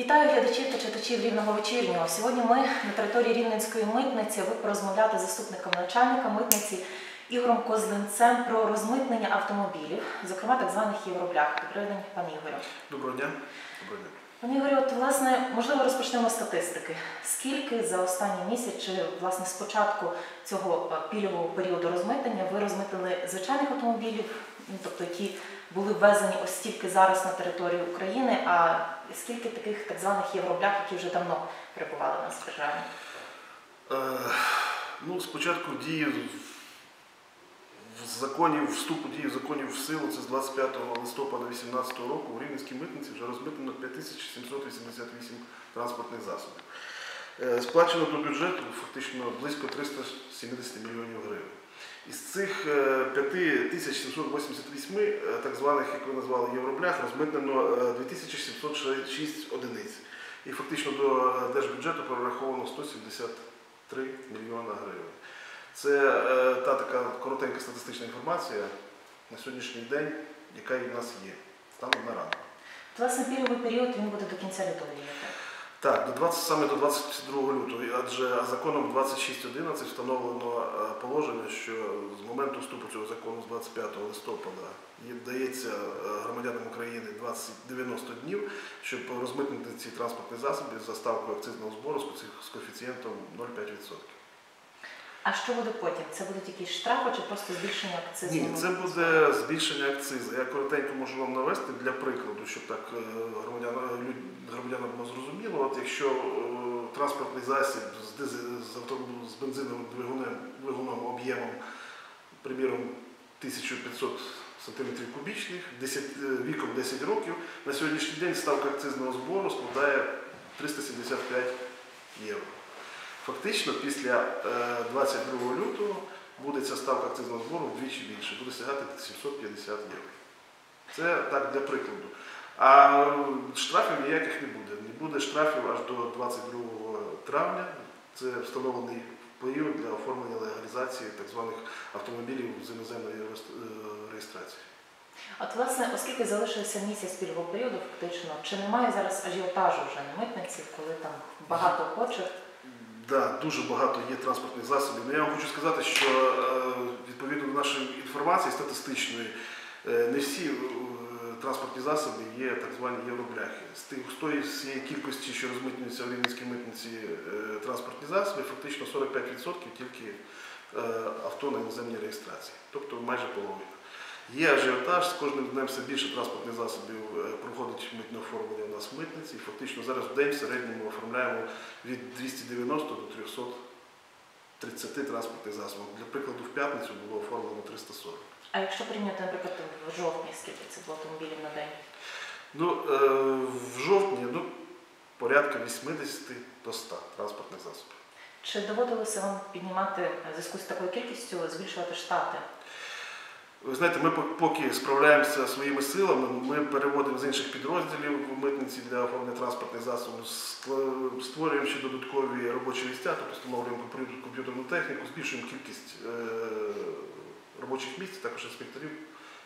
Вітаю глядачів та читачів рівного вечірнього. Сьогодні ми на території Рівненської митниці аби порозмовляти з заступником начальника митниці Ігорем Козлинцем про розмитнення автомобілів, зокрема так званих євроблях. Добрий день, пане Ігорю. Доброго дня. Доброго дня. Пане Ігорю, от власне, можливо, розпочнемо з статистики. Скільки за останній місяць, чи власне з початку цього е, пільгового періоду розмитнення ви розмитили звичайних автомобілів, ну, тобто які були ввезені ось стільки зараз на територію України, а скільки таких так званих євроблях, які вже давно перебували в нас в державі? Е, ну, спочатку дії в законі, вступу дії законів в силу, це з 25 листопада 2018 року у Рівненській митниці вже розмитнено 5788 транспортних засобів. Е, Сплачено до бюджету фактично близько 370 мільйонів гривень. Із цих е, 5788 е, так званих, як ви назвали, євроблях, розмитнено е, 2706 одиниць. І фактично до е, держбюджету прораховано 173 мільйона гривень. Це е, та така коротенька статистична інформація на сьогоднішній день, яка в нас є. Станом на ранок. Власне, пільговий період він буде до кінця лютого. Так, до 20, саме до 22 лютого, адже законом 26.11 встановлено е, положення, що з моменту вступу цього закону з 25 листопада дається е, громадянам України 20, 90 днів, щоб розмитнити ці транспортні засоби за ставкою акцизного збору з коефіцієнтом 0,5%. А що буде потім? Це будуть якісь штрафи чи просто збільшення акцизу? Ні, це буде збільшення акцизу. Я коротенько можу вам навести для прикладу, щоб так е, громадянам, люд- було зрозуміло. От якщо е, транспортний засіб з, дизе- з, бензиновим двигуном, двигуном об'ємом, приміром, 1500 см кубічних, 10, е, віком 10 років, на сьогоднішній день ставка акцизного збору складає 375 євро. Фактично, після е, 22 лютого буде ця ставка акцизного збору вдвічі більше, буде сягати 750 євро. Це так для прикладу. А штрафів ніяких не буде. Не буде штрафів аж до 22 травня. Це встановлений період для оформлення легалізації так званих автомобілів з іноземної е, реєстрації. От, власне, оскільки залишився місяць пільгового періоду, фактично, чи немає зараз ажіотажу вже на митниці, коли там багато охочих? Да, дуже багато є транспортних засобів. Ну, я вам хочу сказати, що е, відповідно до нашої інформації статистичної, е, не всі е, транспортні засоби є так звані євробляхи. З тих з тої кількості, що розмитнюються в Рівненській митниці транспортні засоби, фактично 45% тільки авто на іноземній реєстрації, тобто майже половина. Є ажіотаж, з кожним днем все більше транспортних засобів е, проходить митне оформлення у нас в митниці. Фактично зараз в день в середньому оформляємо від 290 до 330 транспортних засобів. Для прикладу, в п'ятницю було оформлено 340. А якщо порівняти, наприклад, в жовтні, скільки це було автомобілів на день? Ну, е, в жовтні ну, порядка 80 до 100 транспортних засобів. Чи доводилося вам піднімати в зв'язку з такою кількістю, збільшувати штати? Ви знаєте, ми поки справляємося своїми силами, ми переводимо з інших підрозділів в митниці для оформлення транспортних засобів, створюємо ще додаткові робочі місця, тобто встановлюємо комп'ютерну техніку, збільшуємо кількість е, робочих місць, також інспекторів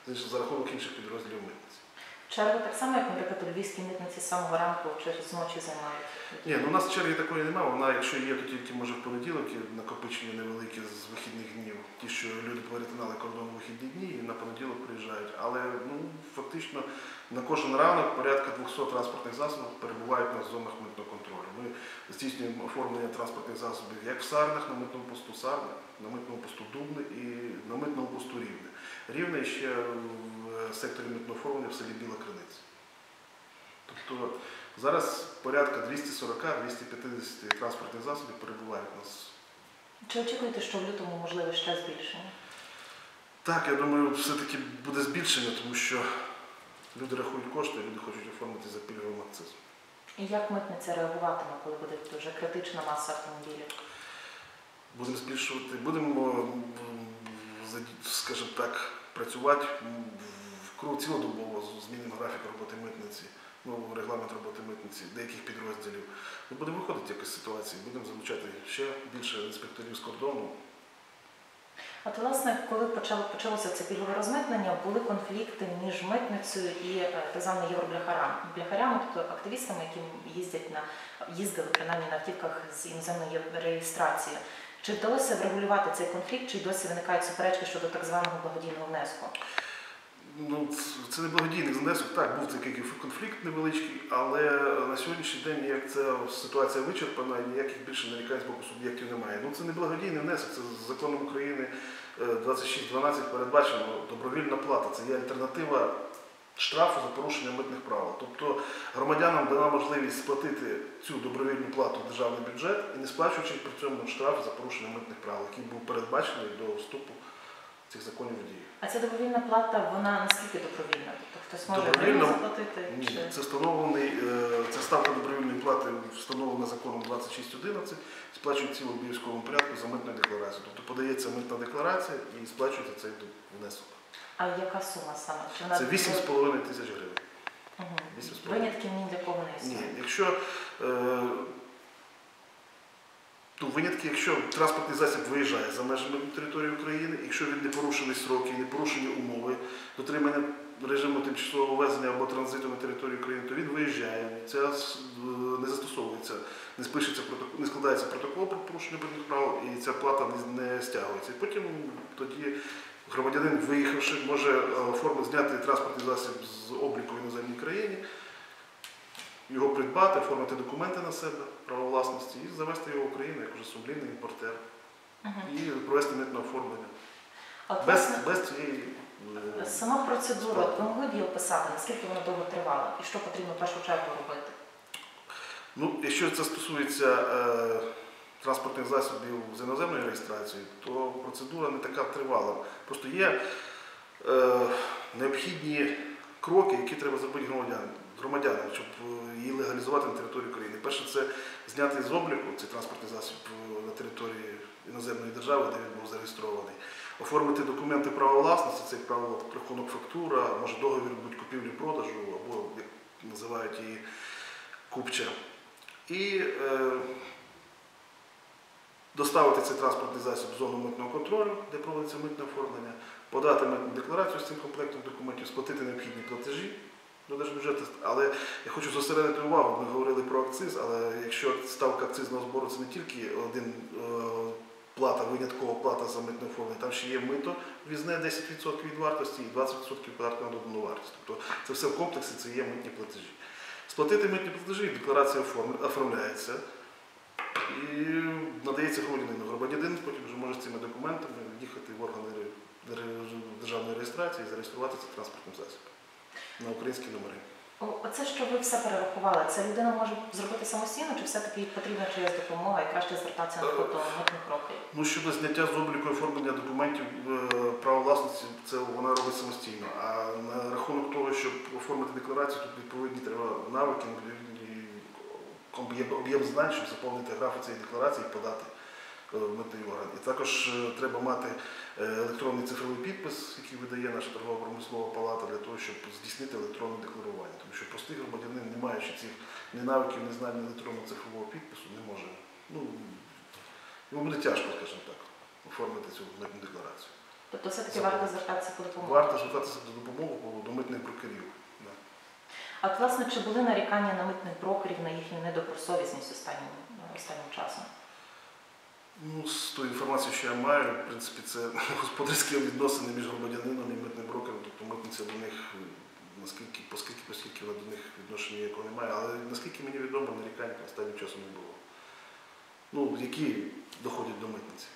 за рахунок інших підрозділів митниці. Черги так само, як, наприклад, у Львівській митниці з самого ранку чи з ночі займають? Ні, ну у нас черги такої немає. Вона, якщо є, то тільки може в понеділок і накопичення невелике з вихідних днів. Ті, що люди перетинали кордон у вихідні дні і на понеділок приїжджають. Але ну фактично на кожен ранок порядка 200 транспортних засобів перебувають на зонах митного контролю. Ми здійснюємо оформлення транспортних засобів як в Сарнах, на митному посту Сарни, на митному посту Дубни і на митному посту Рівне. Рівне ще в секторі митного оформлення в селі Біла Криниця. Тобто Зараз порядка 240-250 транспортних засобів перебувають у нас. Чи очікуєте, що в лютому можливе ще збільшення? Так, я думаю, все-таки буде збільшення, тому що люди рахують кошти, люди хочуть оформити за пільговим акцизом. І як митниця реагуватиме, коли буде дуже критична маса автомобілів? Будемо збільшувати, будемо, скажімо так, працювати в цілодобово, з- графік роботи митниці, ну, регламент роботи митниці, деяких підрозділів. Ми будемо виходити з якоїсь ситуації, будемо залучати ще більше інспекторів з кордону. От, власне, коли почало почалося це пільгове розмитнення, були конфлікти між митницею і е, так званими бляхарями, тобто активістами, які їздять на їздили принаймні на автівках з іноземною реєстрацією. Чи вдалося врегулювати цей конфлікт, чи й досі виникають суперечки щодо так званого благодійного внеску? Ну, це не благодійний внесок. Так, був такий конфлікт невеличкий, але на сьогоднішній день ніяк ця ситуація вичерпана, ніяких більше нарікань з боку суб'єктів немає. Ну це не благодійний внесок, це законом України е, 26.12 передбачено добровільна плата. Це є альтернатива штрафу за порушення митних правил. Тобто громадянам дана можливість сплатити цю добровільну плату в державний бюджет і не сплачуючи при цьому штраф за порушення митних правил, який був передбачений до вступу цих законів в дію. А ця добровільна плата, вона наскільки добровільна? Тобто хтось може Добровільна? заплатити? Ні, Чи... це встановлений, це ставка добровільної плати встановлена законом 2611, сплачується в обов'язковому порядку за митною декларацією. Тобто подається митна декларація і сплачується цей внесок. А яка сума саме? Чи вона Це 8,5 тисяч гривень. Мгм. 8,5. Винятків ні для кого не Ні, існує. якщо е, ну, винятки, якщо транспортний засіб виїжджає за межами території України, якщо він не порушений сроки, не порушені умови дотримання режиму тимчасового ввезення або транзиту на територію України, то він виїжджає. Це с- е, не застосовується, не спишеться протокол, не складається протокол про порушення митних прав, і ця плата не, не стягується. І потім тоді громадянин, виїхавши, може е, оформити зняти транспортний засіб з обліку в іноземній країні його придбати, оформити документи на себе, право власності і завести його в Україну як вже сумлінний імпортер Мгм. і провести митне оформлення. А Без, без цієї е, сама процедура, ви могли б її описати, наскільки вона довго тривала і що потрібно в першу чергу робити? ну, якщо це стосується е, транспортних засобів з іноземною реєстрацією, то процедура не така тривала. Просто є е, необхідні кроки, які треба зробити громадянам, щоб е, її легалізувати на території України. Перше, це зняти з обліку цей транспортний засіб е, на території іноземної держави, де він був зареєстрований. Оформити документи права власності, це, як правило, рахунок фактура, може договір будь купівлі-продажу, або як називають її купча. І е, доставити цей транспортний засіб в зону митного контролю, де проводиться митне оформлення, подати митну декларацію з цим комплектом документів, сплатити необхідні платежі до держбюджету. Але я хочу зосередити увагу, ми говорили про акциз, але якщо ставка акцизного збору це не тільки один е, плата, виняткова плата за митне оформлення, там ще є мито візне 10% від вартості і 20% податку на додану вартість. Тобто це все в комплексі, це є митні платежі. Сплатити митні платежі, декларація оформляється і надається громадянину. Громадянин потім вже може з цими документами їхати в органи державної реєстрації і зареєструвати цей транспортний засіб на українські номери. Оце, що ви все перерахували, це людина може зробити самостійно, чи все-таки потрібна чиясь допомога і краще звертатися на до митних років? Ну, щодо зняття з обліку і оформлення документів е, права власності, це вона робить самостійно. А на рахунок того, щоб оформити декларацію, тут відповідні треба навики, відповідні об'єм- знань, щоб заповнити графу цієї декларації і подати е, в митний орган. І також е, треба мати е, електронний цифровий підпис, який видає наша торгова промислова палата для того, щоб здійснити електронне декларування. Тому що простий громадянин, не маючи цих ні навиків, ні знань електронного цифрового підпису, не може. Ну, йому буде тяжко, скажімо так, оформити цю митну декларацію. Тобто все-таки варто звертатися по допомогу. Варто звертатися до допомоги до митних брокерів. А от, власне, чи були нарікання на митних брокерів на їхню недобросовісність останнім, останнім часом? Ну, з тої інформації, що я маю, в принципі, це господарські відносини між громадянином і митним брокером, тобто митниця до них, наскільки, поскільки, поскільки до них відношення ніякого немає, але наскільки мені відомо, нарікань останнім часом не було. Ну, які доходять до митниці.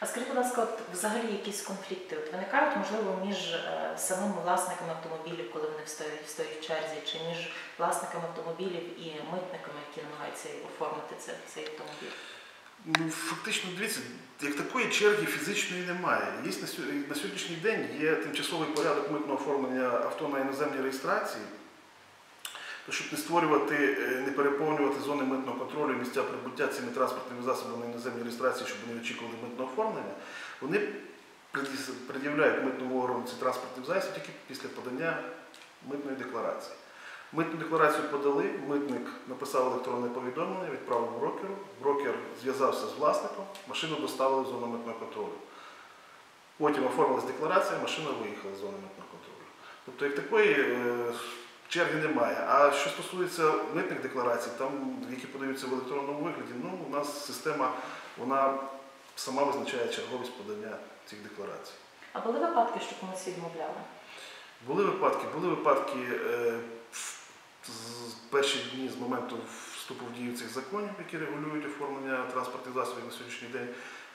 А скажіть, будь ласка, от взагалі якісь конфлікти от виникають, можливо, між е, самими власниками автомобілів, коли вони стоять, стоять в черзі, чи між власниками автомобілів і митниками, які намагаються оформити це, цей автомобіль? Ну, фактично, дивіться, як такої черги фізичної немає. Є на, на сьогоднішній день є тимчасовий порядок митного оформлення авто на іноземній реєстрації. То, щоб не створювати, е, не переповнювати зони митного контролю, місця прибуття цими транспортними засобами на іноземній реєстрації, щоб вони очікували митного оформлення, вони пред'являють митному органу цей транспортний засіб тільки після подання митної декларації. Митну декларацію подали, митник написав електронне повідомлення, відправив брокеру, брокер зв'язався з власником, машину доставили в зону митного контролю. Потім оформилась декларація, машина виїхала з зони митного контролю. Тобто як такої е, черги немає. А що стосується митних декларацій, там, які подаються в електронному вигляді, ну, у нас система вона сама визначає черговість подання цих декларацій. А були випадки, що комусь відмовляли? Були випадки, були випадки е, в- з перші дні з моменту вступу в дію цих законів, які регулюють оформлення транспортних засобів на сьогоднішній день.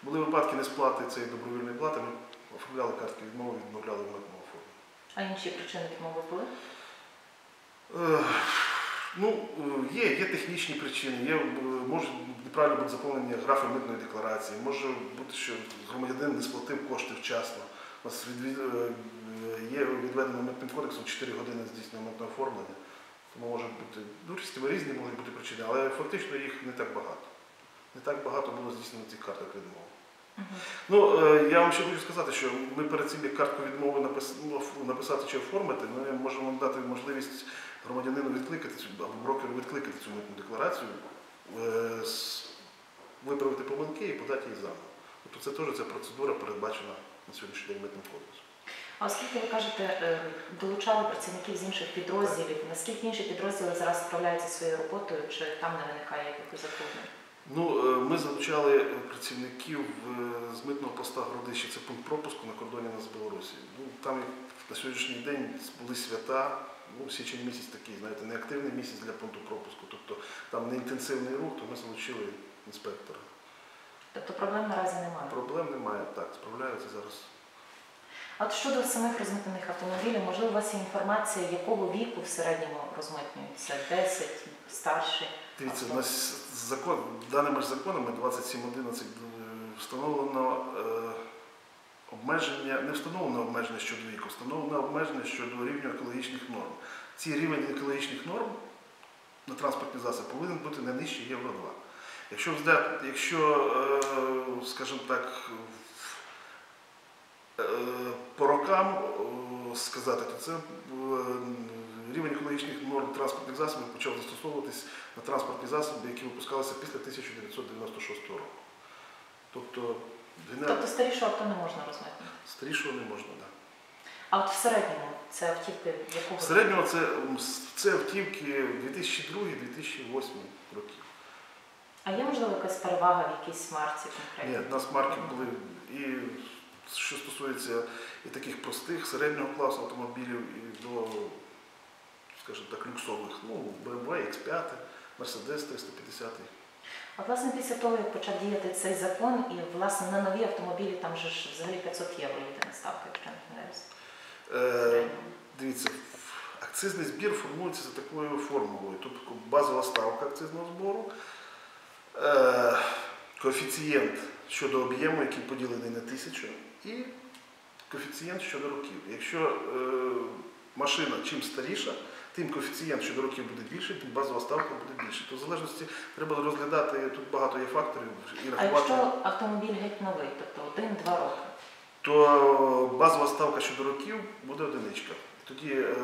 Були випадки несплати цієї добровільної плати. Ми оформляли картки відмови, відмовляли в митному оформленні. А інші причини відмови були? Ну, е, є, є технічні причини, є, е, може неправильно бути заповнені графи митної декларації, може бути, що громадянин не сплатив кошти вчасно. У нас від, е, є відведено митним кодексом 4 години здійснення митного оформлення. Тому може бути ну, різні, можуть бути причини, але фактично їх не так багато. Не так багато було здійснено цих карток відмови. Мгм. Ну, е, я вам ще хочу сказати, що ми перед цим, як картку відмови ну, написати чи оформити, ми можемо дати можливість громадянину відкликати цю або брокеру відкликати цю митну декларацію, е, виправити помилки і подати її заново. Тобто це теж ця процедура передбачена на сьогоднішній день митним кодексом. А оскільки ви кажете, е, долучали працівників з інших підрозділів, наскільки інші підрозділи зараз справляються своєю роботою, чи там не виникає якихось затруднень? Ну, е, ми залучали працівників з митного поста Городище, це пункт пропуску на кордоні з Білорусі. Ну, там на сьогоднішній день були свята, ну, січень місяць такий, знаєте, неактивний місяць для пункту пропуску. Тобто там не інтенсивний рух, то ми залучили інспектора. Тобто проблем наразі немає. Проблем немає, так, справляються зараз. А от щодо самих розмитнених автомобілів, можливо, у вас є інформація, якого віку в середньому розмитнюються? 10, старші? Дивіться, у нас закон, даними ж законами 27.11 е, встановлено е, обмеження, не встановлено обмеження щодо віку, встановлено обмеження щодо рівня екологічних норм. Ці рівень екологічних норм на транспортний засіб повинен бути не нижче Євро 2. Якщо, якщо е, скажімо так, е, по рокам е, сказати, то це рівень екологічних норм транспортних засобів почав застосовуватись на транспортні засоби, які випускалися після 1996 року. Тобто війна Тобто старішого авто не можна розмитнити. старішого не можна. Да. А от в середньому це автівки якого? В середньому це, це автівки 2002-2008 років. А є можливо якась перевага в якійсь марці Ні, конкретній? у нас марки були і що стосується і таких простих середнього класу автомобілів, і до, скажімо так, люксових, ну, BMW X5, Mercedes 350. А власне після того, як почав діяти цей закон, і власне на нові автомобілі там же ж взагалі 500 євро єдина ставка, якщо не помиляюсь. Дивіться, акцизний збір формується за такою формулою. Тобто базова ставка акцизного збору, е, коефіцієнт щодо об'єму, який поділений на тисячу, і коефіцієнт щодо років. Якщо е, машина чим старіша, тим коефіцієнт щодо років буде більший, тим базова ставка буде більша. То в залежності треба розглядати, тут багато є факторів і А рахувати. якщо автомобіль геть новий, тобто один-два роки, то базова ставка щодо років буде одиничка. Тоді е,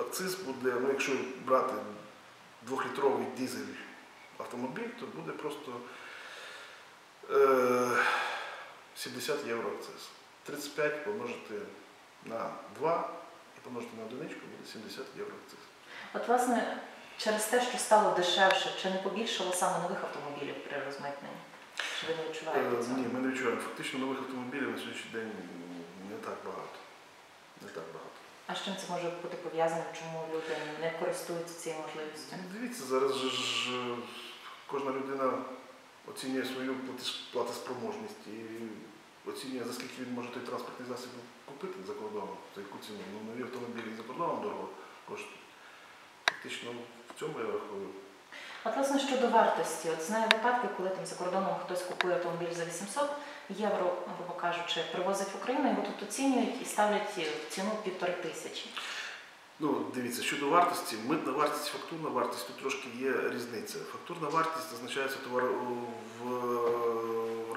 акциз буде, ну якщо брати двохлітровий дизель автомобіль, то буде просто е, 70 євро акциз. 35 помножити на 2 і помножити на одиничку буде 70 євро акциз. От, власне, через те, що стало дешевше, чи не побільшало саме нових автомобілів при розмитненні? Чи ви не відчуваєте Е, цього? Ні, ми не відчуваємо. Фактично нових автомобілів на сьогоднішній день не так багато. Не так багато. А з чим це може бути пов'язано? Чому люди не користуються цією можливістю? Ну, Дивіться, зараз же ж кожна людина оцінює свою платеж- платоспроможність і оцінює, за скільки він може той транспортний засіб купити за кордоном, за яку ціну. Ну, нові автомобілі за кордоном дорого коштують. Фактично в цьому я рахую. От, власне, щодо вартості, от знаю випадки, коли там за кордоном хтось купує автомобіль за 800 євро, грубо кажучи, привозить в Україну, його тут оцінюють і ставлять в ціну півтори тисячі. Ну, дивіться, щодо вартості, митна вартість, фактурна вартість, тут трошки є різниця. Фактурна вартість означається товар в,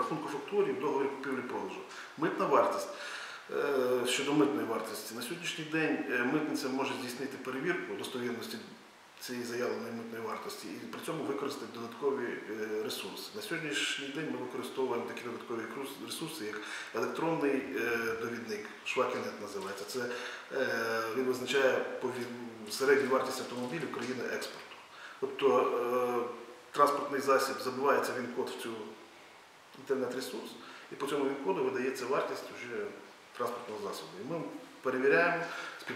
в рахунку фактурі в договорі купівлі продажу. Митна вартість Е, Щодо митної вартості, на сьогоднішній день е, митниця може здійснити перевірку достовірності цієї заявленої митної вартості і при цьому використати додаткові е, ресурси. На сьогоднішній день ми використовуємо такі додаткові ресурси, як електронний довідник, швакінет називається. Це він визначає середню вартість автомобілів країни експорту. Тобто транспортний засіб забивається він код в цю інтернет-ресурс, і по цьому він-коду видається вартість вже транспортного засобу. І ми перевіряємо,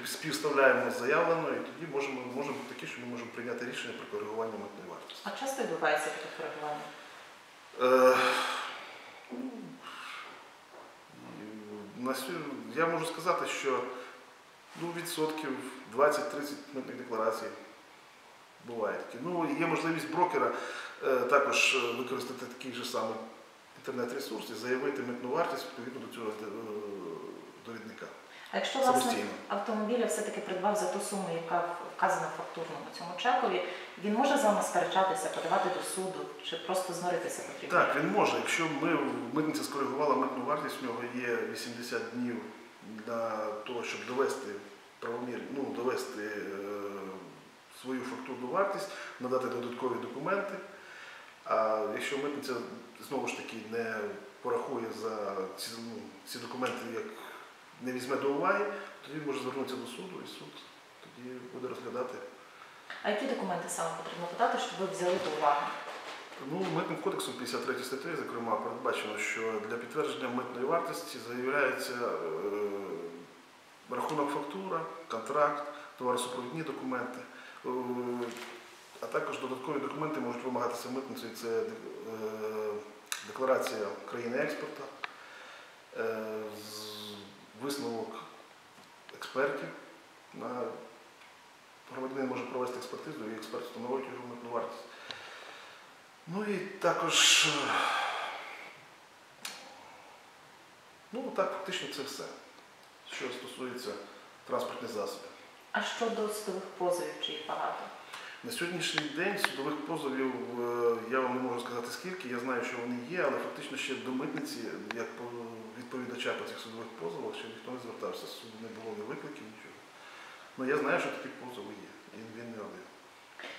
співставляємо з заявленою, і тоді можемо, можемо таке, що ми можемо прийняти рішення про коригування митної вартості. А часто відбувається таке коригування? Е, на я можу сказати, що ну, відсотків 20-30 митних декларацій буває такі. Ну, є можливість брокера е, також е, використати такий же самий інтернет-ресурс і заявити митну вартість відповідно до цього е, довідника. А якщо власник автомобіля все-таки придбав за ту суму, яка вказана в фактурному цьому чекові, він може з вами сперечатися, подавати до суду чи просто змиритися потрібно? Так, він може. Якщо ми митниця скоригувала митну вартість, в нього є 80 днів для того, щоб довести правомір, ну, довести е, свою фактурну вартість, надати додаткові документи. А якщо митниця знову ж таки не порахує за ці, ну, ці документи, як не візьме до уваги, тоді він може звернутися до суду, і суд тоді буде розглядати. А які документи саме потрібно подати, щоб ви взяли до уваги? Ну, митним кодексом 53 статтею, зокрема, передбачено, що для підтвердження митної вартості заявляється е, рахунок фактура, контракт, товаросупровідні документи, е, а також додаткові документи можуть вимагатися митницею. Це е, декларація країни експорту, е, висновок експертів. Громадянин може провести експертизу і експерт встановить його митну вартість. Ну і також, е, ну так, фактично це все, що стосується транспортних засобів. А щодо судових позовів, чи їх багато? На сьогоднішній день судових позовів е, я вам не можу сказати скільки, я знаю, що вони є, але фактично ще до митниці, як відповідача по цих судових позовах, ще ніхто не звертався, суду не було ні викликів, нічого. Ну я знаю, що такі позови є, і він не один.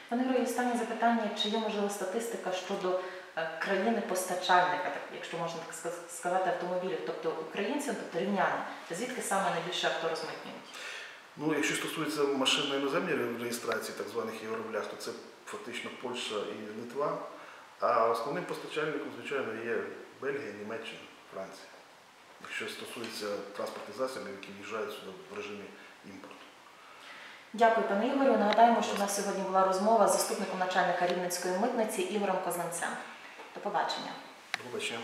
Пане Грою, останнє запитання, чи є можлива статистика щодо е, країни-постачальника, якщо можна так сказати, автомобілів, тобто українців, тобто рівняни, звідки саме найбільше авто розмитнюють? Ну, якщо стосується машин на іноземній реєстрації, так званих євроблях, то це фактично Польща і Литва. А основним постачальником, звичайно, є Бельгія, Німеччина, Франція. Якщо стосується транспортних засобів, які в'їжджають сюди в режимі імпорту. Дякую, пане Ігорю. Нагадаємо, що у нас сьогодні була розмова з заступником начальника Рівненської митниці Ігорем Козленцем. До побачення. До побачення.